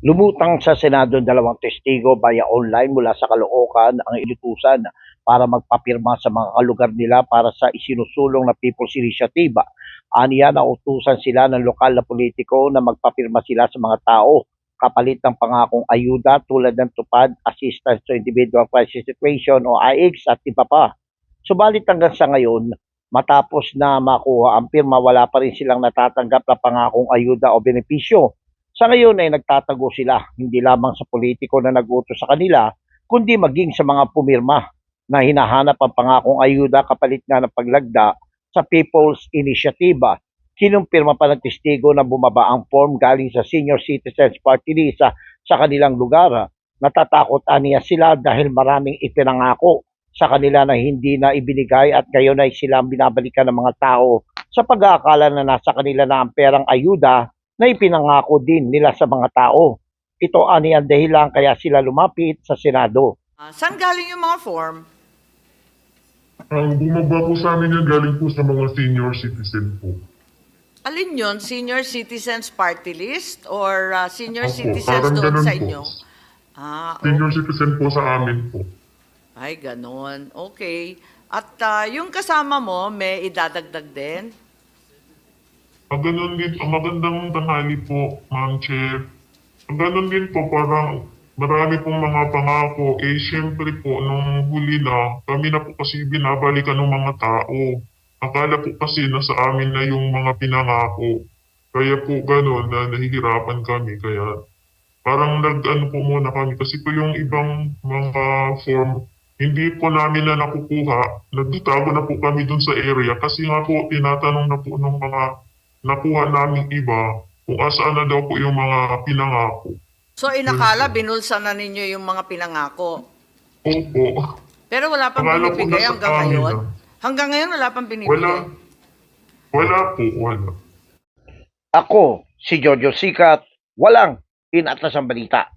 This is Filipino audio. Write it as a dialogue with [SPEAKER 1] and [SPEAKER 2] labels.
[SPEAKER 1] Lumutang sa Senado ang dalawang testigo via online mula sa Caloocan ang inutusan para magpapirma sa mga kalugar nila para sa isinusulong na People's Initiative. Aniya na utusan sila ng lokal na politiko na magpapirma sila sa mga tao kapalit ng pangakong ayuda tulad ng tupad Assistance to Individual Crisis Situation o AIX at iba pa. Subalit hanggang sa ngayon, matapos na makuha ang pirma, wala pa rin silang natatanggap na pangakong ayuda o benepisyo. Sa ngayon ay nagtatago sila, hindi lamang sa politiko na nag-utos sa kanila, kundi maging sa mga pumirma na hinahanap ang pangakong ayuda kapalit nga ng paglagda sa People's Initiative. Kinumpirma pa ng testigo na bumaba ang form galing sa Senior Citizens Party List sa, kanilang lugar. Natatakot aniya sila dahil maraming ipinangako sa kanila na hindi na ibinigay at ngayon ay sila binabalikan ng mga tao sa pag-aakala na nasa kanila na ang perang ayuda na ipinangako din nila sa mga tao. Ito ani ang dahilan kaya sila lumapit sa Senado.
[SPEAKER 2] Ah, saan galing yung mga form?
[SPEAKER 3] Ang bumaba po sa amin yan galing po sa mga senior citizen po.
[SPEAKER 2] Alin yun? Senior Citizens Party List or ah, Senior
[SPEAKER 3] Opo,
[SPEAKER 2] Citizens doon sa
[SPEAKER 3] po.
[SPEAKER 2] inyo? Ah,
[SPEAKER 3] Senior citizen po sa amin po.
[SPEAKER 2] ay ganon. Okay. At ah, yung kasama mo, may idadagdag din?
[SPEAKER 3] Ganun din, ang magandang tanghali po, Ma'am Chair. Ganun din po, parang marami pong mga pangako. Eh, syempre po, nung huli na, kami na po kasi binabalikan ng mga tao. Akala po kasi nasa amin na yung mga pinangako. Kaya po ganun na nahihirapan kami. Kaya parang nag-ano po muna kami. Kasi po yung ibang mga form, hindi po namin na nakukuha. Nagtatago na po kami dun sa area. Kasi nga po, tinatanong na po ng mga nakuha namin iba kung asaan na daw po yung mga pinangako.
[SPEAKER 2] So, inakala, binulsa na ninyo yung mga pinangako.
[SPEAKER 3] Opo.
[SPEAKER 2] Pero wala pang
[SPEAKER 3] Akala
[SPEAKER 2] binibigay hanggang ngayon?
[SPEAKER 3] na.
[SPEAKER 2] Hanggang ngayon, wala pang binibigay?
[SPEAKER 3] Wala. Wala po, wala.
[SPEAKER 1] Ako, si Jojo Sikat, walang inatas ang balita.